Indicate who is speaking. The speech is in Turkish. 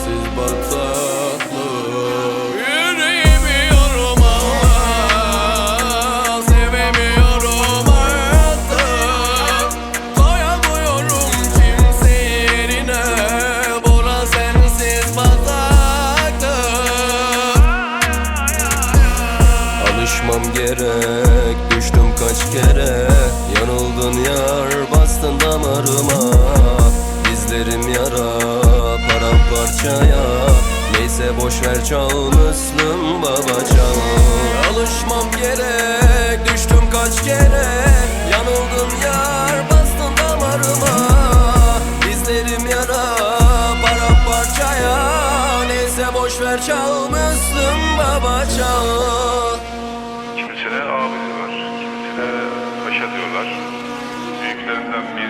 Speaker 1: sensiz bataklık. Yürüyemiyorum ama Sevemiyorum artık. Koyamıyorum kimse yerine Bora sensiz bataklık. Alışmam gerek Düştüm kaç kere. Yanıldın yar bastın damarıma. Paramparçaya Neyse boş ver çal Müslüm baba çal Alışmam gerek Düştüm kaç kere. Yanıldın yar Bastın damarıma. Dizlerim yara Paramparçaya. Neyse boş ver çal Müslüm baba çal
Speaker 2: Kimisine abi diyorlar, kimisine paşa diyorlar. Büyüklerinden biri